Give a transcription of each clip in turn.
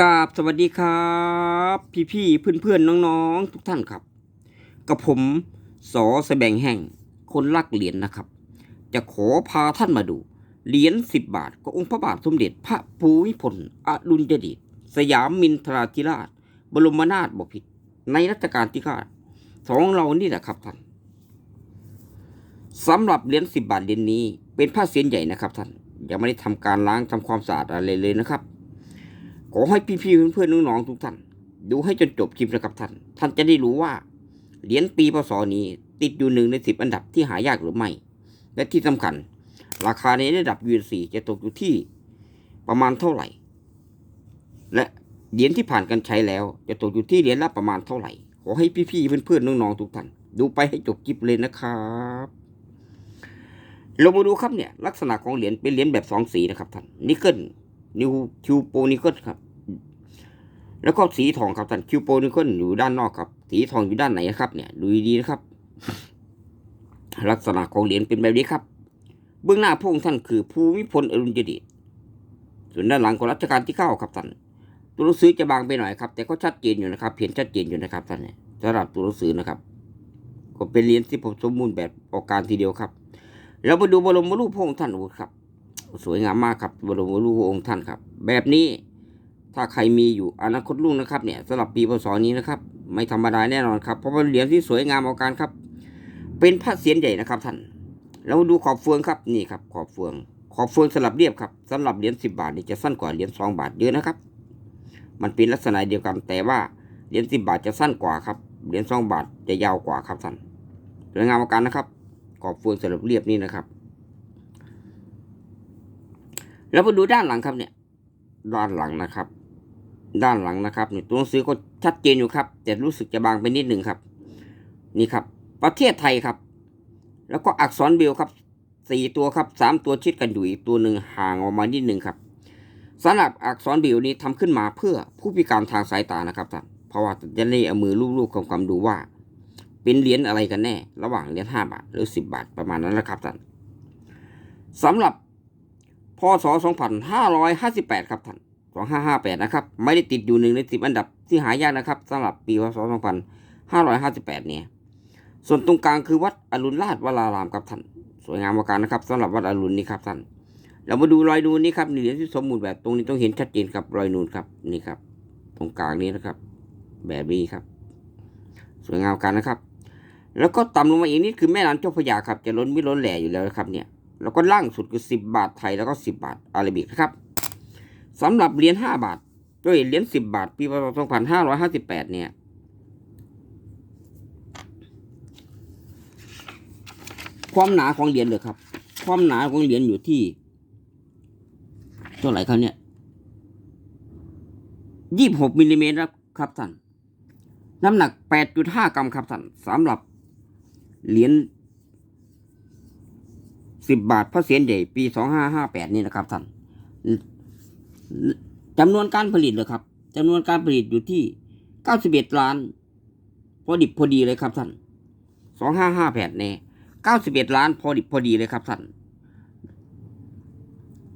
กราบสวัสดีครับ พี่พี่เพื่อนเพื่อนน้องๆ ทุกท่านครับ กับผมสอแสบงแห่งคนรักเหรียญนะครับ จะขอพาท่านมาดู เหรียญสิบบาทขององค์พระบาทสมเด็จพระภูมิพลอดุลยเดชสยามมินทราธิราช บรมนาถบพิตรในรัชกาลที่เก้าสองเรานี่แหละครับท่านสำหรับเหรียญสิบบาทเหรียญนี้ เป็นผ้าเสียนใหญ่นะครับท่านยังไม่ได้ทำการล้างทำความสะอาดอะไรเลยนะครับ ขอให้พี่ๆเพื่อนๆน้องๆทุกท่าน ดูให้จนจบคลิปนะครับท่าน ท่านจะได้รู้ว่าเหรียญปีพศนี้ ติดอยู่หนึ่งในสิบอันดับที่หายากหรือไม่ และที่สำคัญ ราคาในระดับ UNC จะตกอยู่ที่ประมาณเท่าไหร่ และเหรียญที่ผ่านการใช้แล้ว จะตกอยู่ที่เหรียญละประมาณเท่าไหร่ ขอให้พี่ๆเพื่อนๆน้องๆทุกท่าน ดูไปให้จบคลิปเลยนะครับเรามาดูครับเนี่ยลักษณะของเหรียญเป็นเหรียญแบบสองสีนะครับท่านนิกเกิล นิวคิวโปนิกเกิลครับ แล้วก็สีทองครับท่านคิวโปนิกเกิลอยู่ด้านนอกครับ สีทองอยู่ด้านไหนครับ เนี่ย ดูดีนะครับ ลักษณะของเหรียญเป็นแบบนี้ครับ เบื้องหน้าพระองค์ท่านคือภูมิพลอดุลยเดชส่วนด้านหลังของรัชกาลที่เก้าครับท่านตัวหนังสือจะบางไปหน่อยครับ แต่ก็ชัดเจนอยู่นะครับเห็นชัดเจนอยู่นะครับท่านเนี่ยสำหรับตัวหนังสือนะครับ ก็เป็นเหรียญที่ผมสมบูรณ์แบบออกการทีเดียวครับแล้วมาดูบรมรูปพระองค์ท่านดูครับ สวยงามมากครับบรมรูปองค์ท่านครับ แบบนี้ถ้าใครมีอยู่อนาคตรุ่งนะครับเนี่ยสำหรับปีพศนี้นะครับ ไม่ธรรมดาแน่นอนครับเพราะเป็นเหรียญที่สวยงามเอาการครับ เป็นพระเศียรใหญ่นะครับท่านแล้วดูขอบเฟืองครับนี่ครับ ขอบเฟือง ขอบเฟืองสลับเรียบครับสำหรับเหรียญสิบาทนี่จะสั้นกว่าเหรียญสองบาทเยอะนะครับ มันเป็นลักษณะเดียวกันแต่ว่าเหรียญสิบาทจะสั้นกว่าครับเหรียญสองบาทจะยาวกว่าครับท่านสวยงามเอาการนะครับ ขอบเฟืองสลับเรียบนี่นะครับ แล้วมาดูด้านหลังครับเนี่ย ด้านหลังนะครับ ด้านหลังนะครับเนี่ยตัวหนังสือก็ชัดเจนอยู่ครับ แต่รู้สึกจะบางไปนิดหนึ่งครับ นี่ครับ ประเทศไทยครับ แล้วก็อักษรเบลครับสี่ตัวครับสามตัวชิดกันอยู่อีกตัวหนึ่งห่างออกมานิดหนึ่งครับสำหรับอักษรเบลนี้ทำขึ้นมาเพื่อผู้พิการทางสายตานะครับท่านเพราะว่าจะได้เอามือลูบๆคำๆดูว่า เป็นเหรียญอะไรกันแน่ ระหว่างเหรียญห้าบาทหรือสิบบาทประมาณนั้นแหละครับท่านสำหรับ พศสองพันห้าร้อยห้าสิบแปดครับท่านสองห้าห้าแปดนะครับ ไม่ได้ติดอยู่หนึ่งในสิบอันดับที่หายากนะครับสำหรับปีพศสองพันห้าร้อยห้าสิบแปดเนี่ย ส่วนตรงกลางคือวัดอรุณราชวรารามครับท่าน สวยงามมาการนะครับสำหรับวัดอรุณนี่ครับท่าน เรามาดูรอยนูนนี่ครับเหรียญที่สมบูรณ์แบบตรงนี้ต้องเห็นชัดเจนครับรอยนูนครับนี่ครับ ตรงกลางนี้นะครับ แบบนี้ครับ สวยงามกันนะครับ แล้วก็ต่ำลงมาอีกนิดคือแม่น้ำเจ้าพระยาครับ จะล้นไม่ล้นแหล่อยู่แล้วนะครับเนี่ย แล้วก็ล่างสุดคือสิบบาทไทยแล้วก็สิบบาทอาราบิกนะครับสำหรับเหรียญห้าบาทด้วยเหรียญสิบบาท ปีพศสองพันห้าร้อยห้าสิบแปดเนี่ยความหนาของเหรียญเลยครับ ความหนาของเหรียญอยู่ที่เท่าไหร่ครับเนี่ยยี่บหกมิลลิเมตรครับท่านน้ำหนักแปดจุดห้ากรัมครับท่านสำหรับเหรียญ สิบบาทพระเศียรใหญ่ปีสองห้าห้าแปดนี่นะครับท่านจำนวนการผลิตเลยครับจำนวนการผลิตอยู่ที่เก้าสิบเอ็ดล้าน พอดิบพอดีเลยครับท่านสองห้าห้าแปดเนี่ยเก้าสิบเอ็ดล้านพอดิบพอดีเลยครับท่าน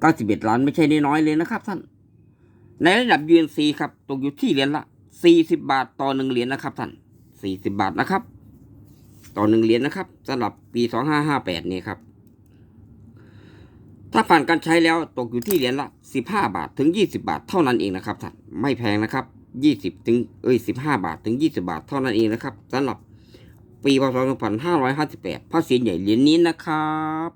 เก้าสิบเอ็ดล้านไม่ใช่น้อยเลยนะครับท่าน ในระดับ UNC ครับตกอยู่ที่เหรียญละสี่สิบบาทต่อหนึ่งเหรียญนะครับท่านสี่สิบาทนะครับ ต่อหนึ่งเหรียญนะครับสำหรับปีสองห้าห้าแปดนี่ครับ ถ้าผ่านการใช้แล้วตกอยู่ที่เหรียญละ 15 บาทถึง 20 บาทเท่านั้นเองนะครับท่านไม่แพงนะครับ 20 ถึงเอ้ย 15 บาทถึง 20 บาทเท่านั้นเองนะครับสำหรับปีพศ2558พระเศีใหญ่เหรียญนี้นะครับ